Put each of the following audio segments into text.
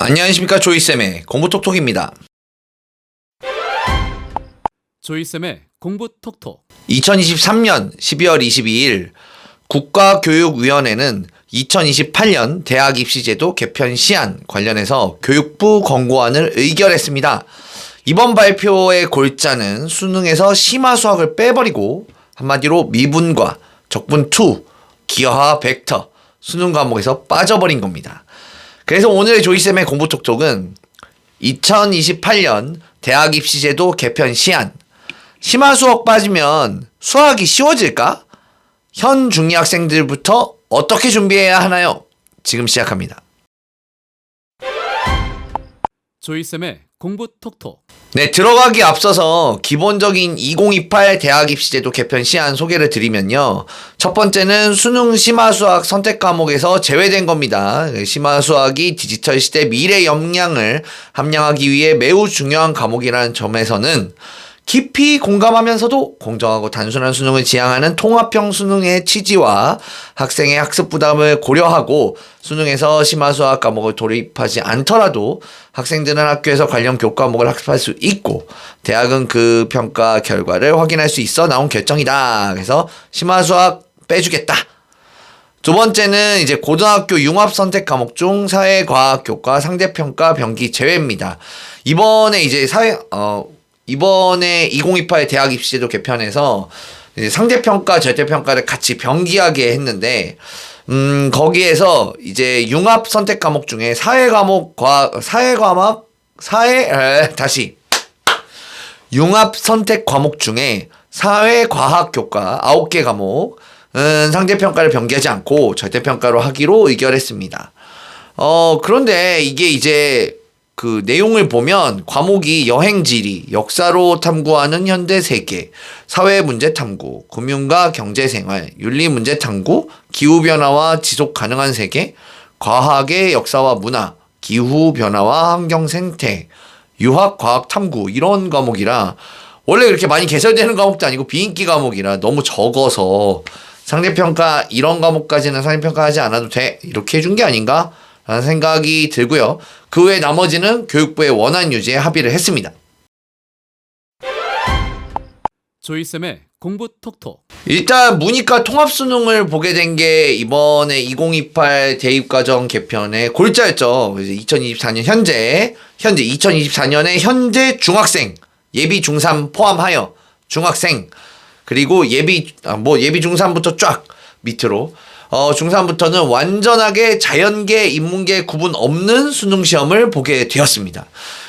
안녕하십니까 조이쌤의 공부톡톡입니다. 조이쌤의 공부 톡톡. 2023년 12월 22일 국가교육위원회는 2028년 대학 입시제도 개편 시한 관련해서 교육부 권고안을 의결했습니다. 이번 발표의 골자는 수능에서 심화 수학을 빼버리고 한마디로 미분과 적분 2, 기하, 벡터, 수능 과목에서 빠져버린 겁니다. 그래서 오늘의 조이쌤의 공부 톡톡은 2028년 대학 입시제도 개편 시한 심화 수학 빠지면 수학이 쉬워질까? 현 중2 학생들부터 어떻게 준비해야 하나요? 지금 시작합니다. 조이쌤의 공부 톡톡. 네, 들어가기 앞서서 기본적인 2028 대학 입시 제도 개편 시한 소개를 드리면요. 첫 번째는 수능 심화 수학 선택 과목에서 제외된 겁니다. 심화 수학이 디지털 시대 미래 역량을 함양하기 위해 매우 중요한 과목이라는 점에서는 깊이 공감하면서도 공정하고 단순한 수능을 지향하는 통합형 수능의 취지와 학생의 학습 부담을 고려하고 수능에서 심화 수학 과목을 돌입하지 않더라도 학생들은 학교에서 관련 교과목을 학습할 수 있고 대학은 그 평가 결과를 확인할 수 있어 나온 결정이다. 그래서 심화 수학 빼주겠다. 두 번째는 이제 고등학교 융합 선택 과목 중 사회과학 교과 상대평가 병기 제외입니다. 이번에 이제 사회 어 이번에 2028 대학 입시제도 개편에서 상대평가 절대평가를 같이 병기하게 했는데 음 거기에서 이제 융합 선택 과목 중에 사회 과목 과 사회 과목 사회 에, 다시 융합 선택 과목 중에 사회 과학 교과 9개 과목 은 상대평가를 병기하지 않고 절대평가로 하기로 의결했습니다. 어, 그런데 이게 이제 그 내용을 보면 과목이 여행 지리, 역사로 탐구하는 현대 세계, 사회 문제 탐구, 금융과 경제 생활, 윤리 문제 탐구, 기후 변화와 지속 가능한 세계, 과학의 역사와 문화, 기후 변화와 환경 생태, 유학 과학 탐구 이런 과목이라 원래 그렇게 많이 개설되는 과목도 아니고 비인기 과목이라 너무 적어서 상대평가 이런 과목까지는 상대평가 하지 않아도 돼. 이렇게 해준 게 아닌가 생각이 들고요 그 외 나머지는 교육부의 원안 유지에 합의를 했습니다 조이쌤의 공부 톡톡. 일단 문이과 통합 수능을 보게 된 게 이번에 2028 대입 과정 개편의 골자였죠. 그래서 2024년 현재 현재 2024년에 현재 중학생 예비 중3 포함하여 중학생 그리고 예비 아, 뭐 예비 중3부터 쫙 밑으로 어 중3부터는 완전하게 자연계 인문계 구분 없는 수능 시험을 보게 되었습니다.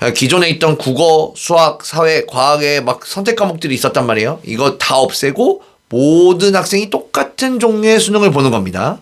어, 기존에 있던 국어, 수학, 사회, 과학에 막 선택 과목들이 있었단 말이에요. 이거 다 없애고 모든 학생이 똑같은 종류의 수능을 보는 겁니다.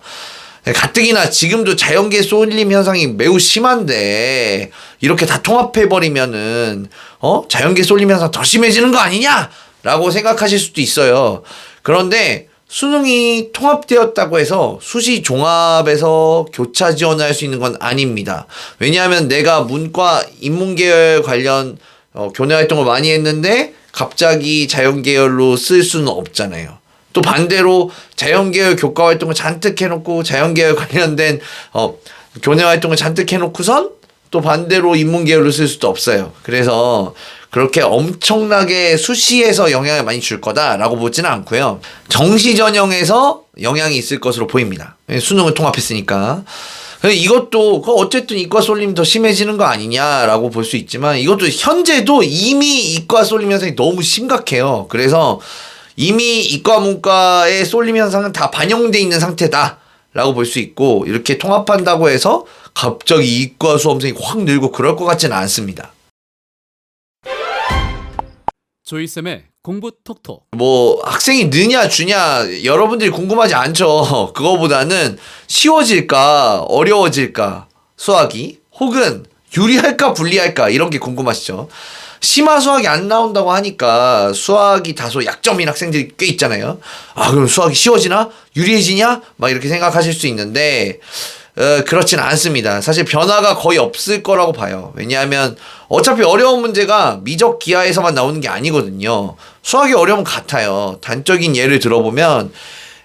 네, 가뜩이나 지금도 자연계 쏠림 현상이 매우 심한데 이렇게 다 통합해 버리면은 어 자연계 쏠림 현상 더 심해지는 거 아니냐라고 생각하실 수도 있어요. 그런데 수능이 통합되었다고 해서 수시 종합에서 교차 지원을 할수 있는 건 아닙니다. 왜냐하면 내가 문과 인문계열 관련 어, 교내 활동을 많이 했는데 갑자기 자연계열로 쓸 수는 없잖아요. 또 반대로 자연계열 교과 활동을 잔뜩 해놓고 자연계열 관련된 어, 교내 활동을 잔뜩 해놓고선 또 반대로 인문계열로 쓸 수도 없어요. 그래서 그렇게 엄청나게 수시에서 영향을 많이 줄 거다라고 보지는 않고요. 정시 전형에서 영향이 있을 것으로 보입니다. 수능을 통합했으니까. 이것도 그 어쨌든 이과 쏠림 더 심해지는 거 아니냐라고 볼 수 있지만 이것도 현재도 이미 이과 쏠림 현상이 너무 심각해요. 그래서 이미 이과 문과의 쏠림 현상은 다 반영돼 있는 상태다라고 볼 수 있고 이렇게 통합한다고 해서 갑자기 이과 수험생이 확 늘고 그럴 것 같지는 않습니다. 조이쌤의 공부 톡톡. 뭐 학생이 느냐 주냐 여러분들이 궁금하지 않죠. 그거보다는 쉬워질까 어려워질까 수학이 혹은 유리할까 불리할까 이런 게 궁금하시죠. 심화 수학이 안 나온다고 하니까 수학이 다소 약점인 학생들이 꽤 있잖아요. 아 그럼 수학이 쉬워지나 유리해지냐 막 이렇게 생각하실 수 있는데 어, 그렇지는 않습니다. 사실 변화가 거의 없을 거라고 봐요. 왜냐하면 어차피 어려운 문제가 미적 기하에서만 나오는 게 아니거든요. 수학이 어려움 같아요. 단적인 예를 들어보면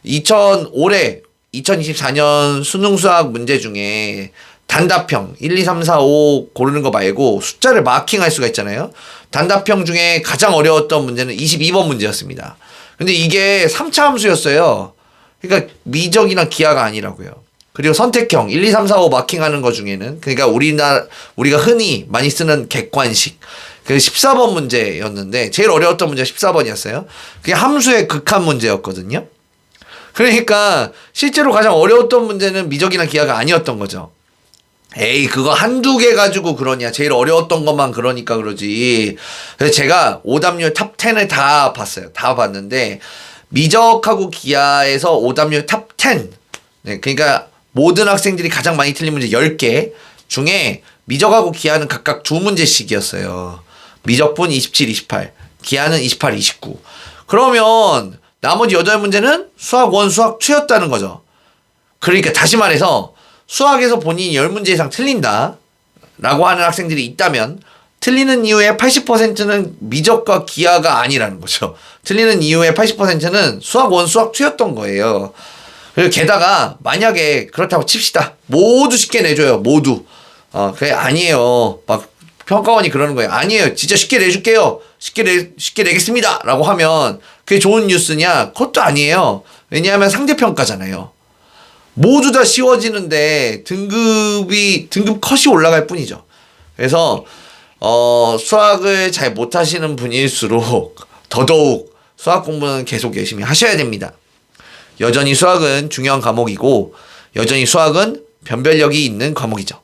2000 올해 2024년 수능 수학 문제 중에 단답형 1, 2, 3, 4, 5 고르는 거 말고 숫자를 마킹할 수가 있잖아요. 단답형 중에 가장 어려웠던 문제는 22번 문제였습니다. 근데 이게 3차 함수였어요. 그러니까 미적이나 기하가 아니라고요. 그리고 선택형 1, 2, 3, 4, 5 마킹하는 거 중에는 그러니까 우리나 우리가 흔히 많이 쓰는 객관식 그 14번 문제였는데 제일 어려웠던 문제가 14번이었어요. 그게 함수의 극한 문제였거든요. 그러니까 실제로 가장 어려웠던 문제는 미적이나 기하가 아니었던 거죠. 에이 그거 한두 개 가지고 그러냐 제일 어려웠던 것만 그러니까 그러지 그래서 제가 오답률 탑 10을 다 봤어요 다 봤는데 미적하고 기하에서 오답률 탑 10. 네, 그러니까 모든 학생들이 가장 많이 틀린 문제 10개 중에 미적하고 기하는 각각 두 문제씩이었어요. 미적분 27, 28, 기하는 28, 29. 그러면 나머지 8문제는 수학 1, 수학 2였다는 거죠. 그러니까 다시 말해서 수학에서 본인이 10문제 이상 틀린다. 라고 하는 학생들이 있다면 틀리는 이유의 80%는 미적과 기하가 아니라는 거죠. 틀리는 이유의 80%는 수학 1, 수학 2였던 거예요. 게다가 만약에 그렇다고 칩시다. 모두 쉽게 내줘요. 모두. 어, 그게 아니에요. 막 평가원이 그러는 거예요. 아니에요. 진짜 쉽게 내줄게요. 쉽게 내, 쉽게 내겠습니다. 라고 하면 그게 좋은 뉴스냐? 그것도 아니에요. 왜냐하면 상대평가잖아요. 모두 다 쉬워지는데 등급이 등급 컷이 올라갈 뿐이죠. 그래서 어, 수학을 잘 못하시는 분일수록 더더욱 수학 공부는 계속 열심히 하셔야 됩니다. 여전히 수학은 중요한 과목이고 여전히 수학은 변별력이 있는 과목이죠.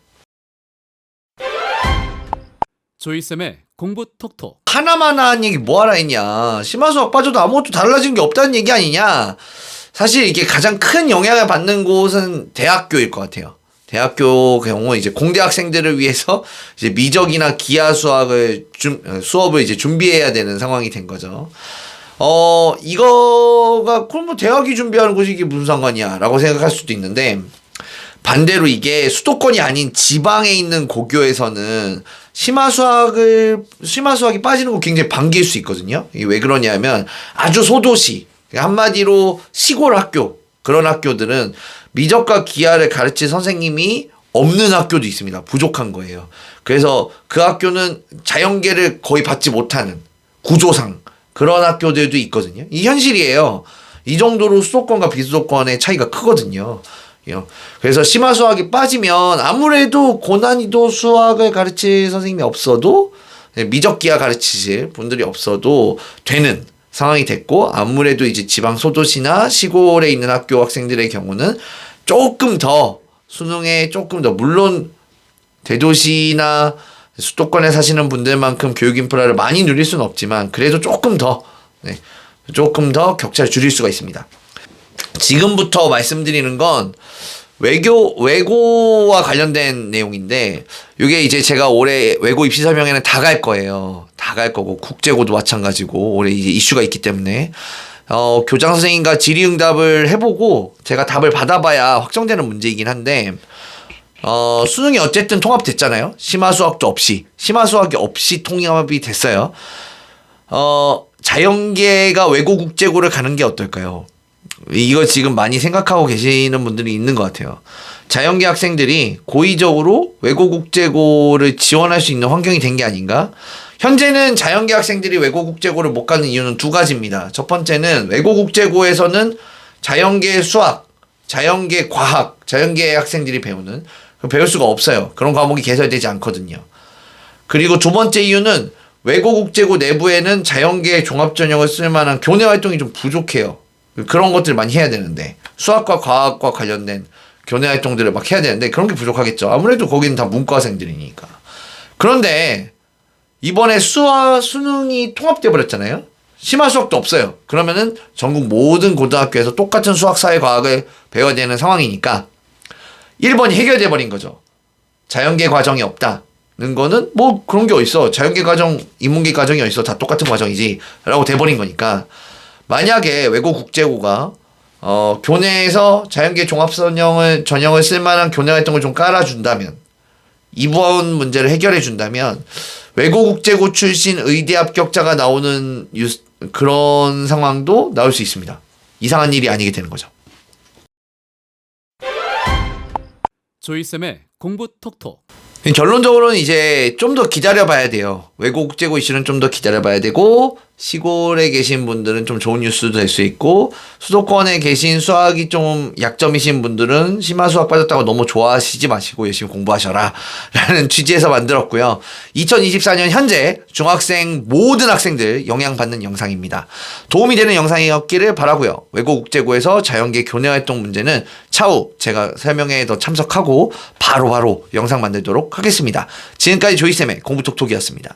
조이쌤의 공부 톡톡. 하나만 하는 얘기 뭐하라 했냐. 심화수학 빠져도 아무것도 달라진 게 없다는 얘기 아니냐. 사실 이게 가장 큰 영향을 받는 곳은 대학교일 것 같아요. 대학교 경우 이제 공대 학생들을 위해서 이제 미적이나 기하 수학을 준 수업을 이제 준비해야 되는 상황이 된 거죠. 어 이거가 그럼 뭐 대학이 준비하는 것이 이게 무슨 상관이야 라고 생각할 수도 있는데 반대로 이게 수도권이 아닌 지방에 있는 고교에서는 심화 수학을 심화 수학이 빠지는 거 굉장히 반기일 수 있거든요. 이게 왜 그러냐면 아주 소도시 한마디로 시골 학교 그런 학교들은 미적과 기하를 가르칠 선생님이 없는 학교도 있습니다. 부족한 거예요. 그래서 그 학교는 자연계를 거의 받지 못하는 구조상 그런 학교들도 있거든요. 이 현실이에요. 이 정도로 수도권과 비수도권의 차이가 크거든요. 요. 그래서 심화 수학이 빠지면 아무래도 고난이도 수학을 가르칠 선생님이 없어도 네, 미적 기하 가르치실 분들이 없어도 되는 상황이 됐고 아무래도 이제 지방 소도시나 시골에 있는 학교 학생들의 경우는 조금 더 수능에 조금 더 물론 대도시나 수도권에 사시는 분들만큼 교육 인프라를 많이 누릴 수는 없지만 그래도 조금 더 네, 조금 더 격차를 줄일 수가 있습니다. 지금부터 말씀드리는 건 외교 외고와 관련된 내용인데 이게 이제 제가 올해 외고 입시 설명회는 다 갈 거예요. 다 갈 거고 국제고도 마찬가지고 올해 이제 이슈가 있기 때문에 어, 교장 선생님과 질의응답을 해보고 제가 답을 받아봐야 확정되는 문제이긴 한데 어, 수능이 어쨌든 통합됐잖아요. 심화 수학도 없이 심화 수학이 없이 통합이 됐어요. 어, 자연계가 외고 국제고를 가는 게 어떨까요? 이거 지금 많이 생각하고 계시는 분들이 있는 것 같아요. 자연계 학생들이 고의적으로 외고 국제고를 지원할 수 있는 환경이 된 게 아닌가? 현재는 자연계 학생들이 외고 국제고를 못 가는 이유는 두 가지입니다. 첫 번째는 외고 국제고에서는 자연계 수학, 자연계 과학, 자연계 학생들이 배우는 배울 수가 없어요. 그런 과목이 개설되지 않거든요. 그리고 두 번째 이유는 외고 국제고 내부에는 자연계 종합 전형을 쓸 만한 교내 활동이 좀 부족해요. 그런 것들 많이 해야 되는데 수학과 과학과 관련된 교내 활동들을 막 해야 되는데 그런 게 부족하겠죠. 아무래도 거기는 다 문과생들이니까. 그런데 이번에 수화 수능이 통합돼 버렸잖아요. 심화 수학도 없어요. 그러면은 전국 모든 고등학교에서 똑같은 수학, 사회, 과학을 배워야 되는 상황이니까 1번이 해결돼 버린 거죠. 자연계 과정이 없다는 거는 뭐 그런 게 어딨어. 자연계 과정, 인문계 과정이 어딨어. 다 똑같은 과정이지. 라고 돼버린 거니까. 만약에 외고 국제고가 어, 교내에서 자연계 종합선형을 전형을 쓸 만한 교내 활동을 좀 깔아준다면 이번 문제를 해결해 준다면 외고 국제고 출신 의대 합격자가 나오는 뉴스, 그런 상황도 나올 수 있습니다. 이상한 일이 아니게 되는 거죠. 조이쌤의 공부 톡톡. 결론적으로는 이제 좀 더 기다려봐야 돼요. 외국 국제고 이슈는 좀 더 기다려봐야 되고 시골에 계신 분들은 좀 좋은 뉴스도 될 수 있고 수도권에 계신 수학이 좀 약점이신 분들은 심화 수학 빠졌다고 너무 좋아하시지 마시고 열심히 공부하셔라 라는 취지에서 만들었고요. 2024년 현재 중학생 모든 학생들 영향받는 영상입니다. 도움이 되는 영상이었기를 바라고요. 외국 국제고에서 자연계 교내 활동 문제는 차후 제가 설명회에 더 참석하고 바로바로 영상 만들도록 하겠습니다. 지금까지 조이쌤의 공부톡톡이었습니다.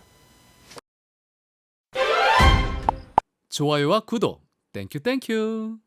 좋아요와 구독. 땡큐 땡큐.